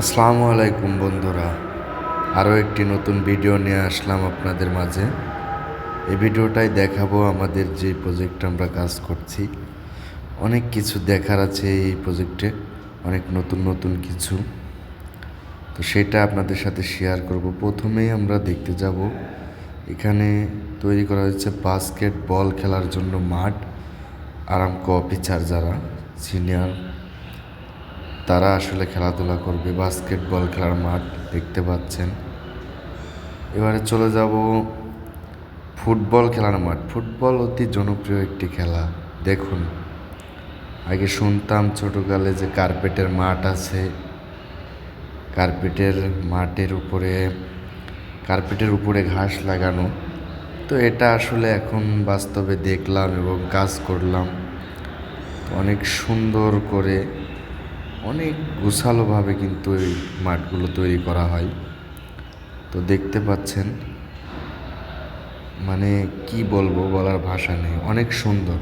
আসসালামু আলাইকুম বন্ধুরা। আরও একটি নতুন ভিডিও নিয়ে আসলাম আপনাদের মাঝে। এই ভিডিওটাই দেখাবো আমাদের যে প্রজেক্টে আমরা কাজ করছি। অনেক কিছু দেখার আছে এই প্রজেক্টে, অনেক নতুন নতুন কিছু। তো সেটা আপনাদের সাথে শেয়ার করব। প্রথমেই আমরা দেখতে যাব, এখানে তৈরি করা হয়েছে বাস্কেট বল খেলার জন্য মাঠ আরামকো অফিসার যারা সিনিয়র তারা আসলে খেলাধুলা করবে বাস্কেটবল খেলার মাঠ দেখতে পাচ্ছেন। এবারে চলে যাব ফুটবল খেলার মাঠ। ফুটবল অতি জনপ্রিয় একটি খেলা, দেখুন। আগে শুনতাম ছোটোকালে যে কার্পেটের মাঠ আছে, কার্পেটের মাঠের উপরে, কার্পেটের উপরে ঘাস লাগানো। তো এটা আসলে এখন বাস্তবে দেখলাম এবং কাজ করলাম। অনেক সুন্দর করে অনেক গোছালোভাবে কিন্তু এই মাঠগুলো তৈরি করা হয়। তো দেখতে পাচ্ছেন মানে কি বলব বলার ভাষা নেই, অনেক সুন্দর।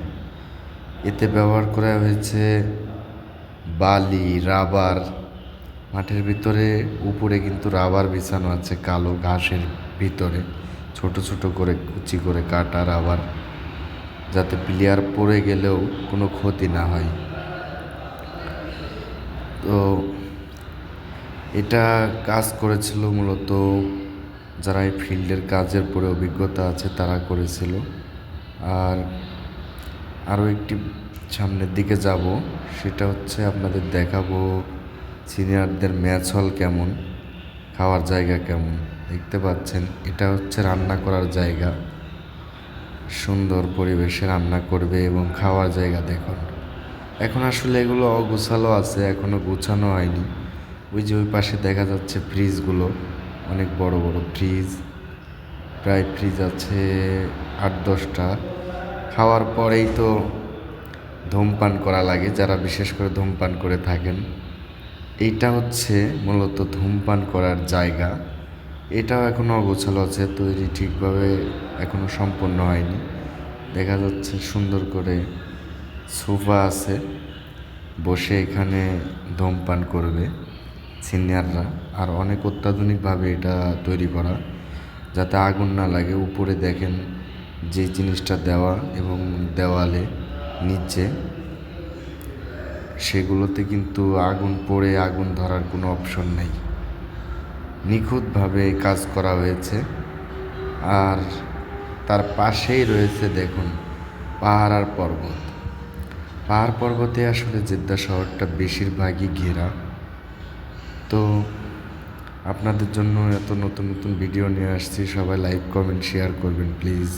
এতে ব্যবহার করা হয়েছে বালি, রাবার, মাঠের ভিতরে, উপরে কিন্তু রাবার বিছানো আছে কালো ঘাসের ভিতরে, ছোট ছোট করে কুচি করে কাটা রাবার, যাতে প্লেয়ার পড়ে গেলেও কোনো ক্ষতি না হয়। তো এটা কাজ করেছিল মূলত যারা এই ফিল্ডের কাজের পরে অভিজ্ঞতা আছে তারা করেছিল। আর আরও একটি সামনের দিকে যাব, সেটা হচ্ছে আপনাদের দেখাবো সিনিয়রদের ম্যাচ হল কেমন, খাওয়ার জায়গা কেমন, দেখতে পাচ্ছেন, এটা হচ্ছে রান্না করার জায়গা, সুন্দর পরিবেশে রান্না করবে এবং খাওয়ার জায়গা দেখুন। এখন আসলে এগুলো অগুছালো আছে এখনও গুছানো হয়নি। ওই যে ওই পাশে দেখা যাচ্ছে ফ্রিজগুলো, অনেক বড় বড় ফ্রিজ। প্রায় ফ্রিজ আছে আট দশটা। খাওয়ার পরেই তো ধূমপান করা লাগে, যারা বিশেষ করে ধূমপান করে থাকেন। এইটা হচ্ছে মূলত ধূমপান করার জায়গা। এটাও এখনও অগোছালো আছে, তৈরি ঠিকভাবে এখনও সম্পন্ন হয়নি। দেখা যাচ্ছে সুন্দর করে সোফা আছে। বসে এখানে ধূমপান করবে সিনিয়ররা। আর অনেক অত্যাধুনিকভাবে এটা তৈরি করা, যাতে আগুন না লাগে। উপরে দেখেন যে জিনিসটা দেওয়া এবং দেওয়ালে নিচে, সেগুলোতে কিন্তু আগুন পড়ে আগুন ধরার কোনো অপশন নেই। নিখুঁতভাবে কাজ করা হয়েছে। আর তার পাশেই রয়েছে দেখুন পাহাড় আর পর্বত। পাহাড় পর্বতে আসলে জেদ্দা শহরটা বেশিরভাগই ঘেরা। তো আপনাদের জন্য এত নতুন নতুন ভিডিও নিয়ে আসছি। সবাই লাইক কমেন্ট শেয়ার করবেন প্লিজ